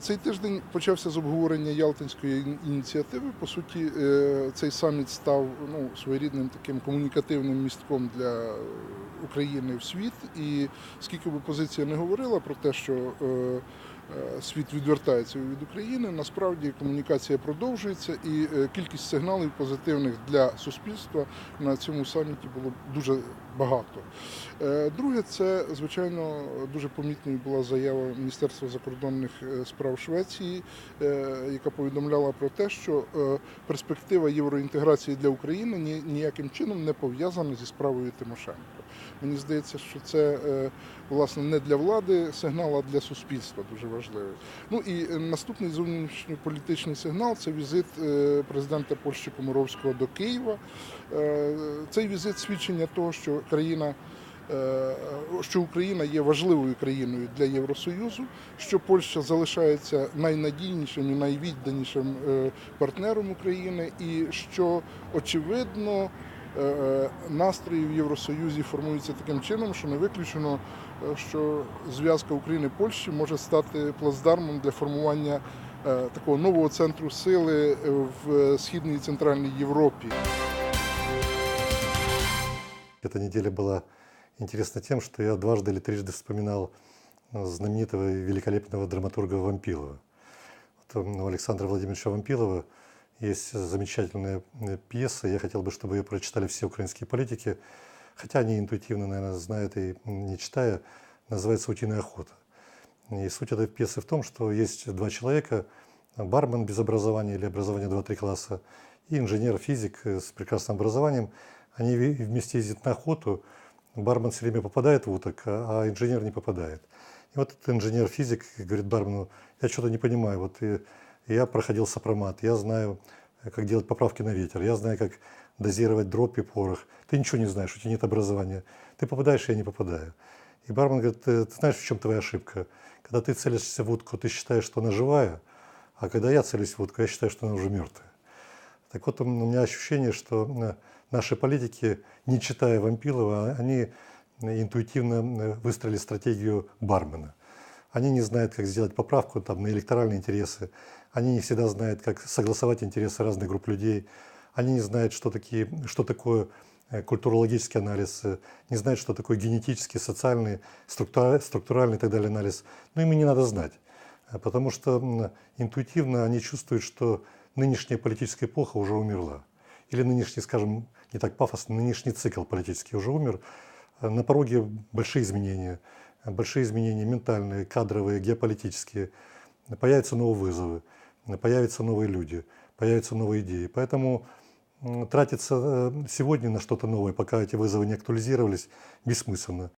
Цей тиждень почався з обговорення Ялтинської ініціативи. По суті, е, цей саміт став ну, своєрідним таким комунікативним містком для України в світ. І скільки б опозиція не говорила про те, що е, світ відвертається від України, насправді комунікація продовжується, і е, кількість сигналів позитивних для суспільства на цьому саміті було дуже багато. Е, Друге, це звичайно дуже помітною була заява Міністерства закордонних е, справ Швеції, е, яка повідомляла про те, що е, перспектива євроінтеграції для України ні- ніяким чином не пов'язана зі справою Тимошенко. Мені здається, що це е, власне не для влади сигнал, а для суспільства дуже важливий. Ну і е, наступний зовнішньополітичний сигнал це візит е, президента Польщі Комаровського до Києва. Е, Цей візит свідчення того, що країна. Що Україна є важливою країною для Євросоюзу, що Польща залишається найнадійнішим і найвідданішим партнером України, і що очевидно настрої в Євросоюзі формуються таким чином, що не виключено, е, що зв'язка України і Польщі може стати плацдармом для формування е, такого нового центру сили е, в східній і центральній Європі. Эта неделя была интересна тем, что я дважды или трижды вспоминал э, знаменитого и великолепного драматурга Вампилова. Вот, м, у Александра Владимировича Вампилова есть замечательная э, пьеса. Я хотел бы, чтобы ее прочитали все украинские политики, хотя они интуитивно, наверное, знают и не читая. Называется «Утиная охота». И суть этой пьесы в том, что есть два человека, бармен без образования или образования 2-3 класса и инженер-физик э, с прекрасным образованием. Они вместе ездят на охоту, бармен все время попадает в уток, а а инженер не попадает. И вот этот инженер-физик говорит бармену, я что-то не понимаю, вот э, я проходил сопромат, я знаю, как делать поправки на ветер, я знаю, как дозировать дробь и порох. Ты ничего не знаешь, у тебя нет образования. Ты попадаешь, я не попадаю. И бармен говорит, ты, ты знаешь, в чем твоя ошибка? Когда ты целишься в утку, ты считаешь, что она живая, а когда я целюсь в утку, я считаю, что она уже мертвая. Так вот, у меня ощущение, что э, наши политики, не читая Вампилова, они интуитивно э, выстроили стратегию бармена. Они не знают, как сделать поправку там, на электоральные интересы. Они не всегда знают, как согласовать интересы разных групп людей. Они не знают, что, такие, что такое э, культурологический анализ, э, не знают, что такое генетический, социальный, структура- структуральный и так далее анализ. Но им и не надо знать. Э, Потому что интуитивно они чувствуют, что нынешняя политическая эпоха уже умерла. Или нынешний, скажем, не так пафосно, нынешний цикл политический уже умер. На пороге большие изменения. Большие изменения ментальные, кадровые, геополитические. Появятся новые вызовы, появятся новые люди, появятся новые идеи. Поэтому тратиться э, сегодня на что-то новое, пока эти вызовы не актуализировались, бессмысленно.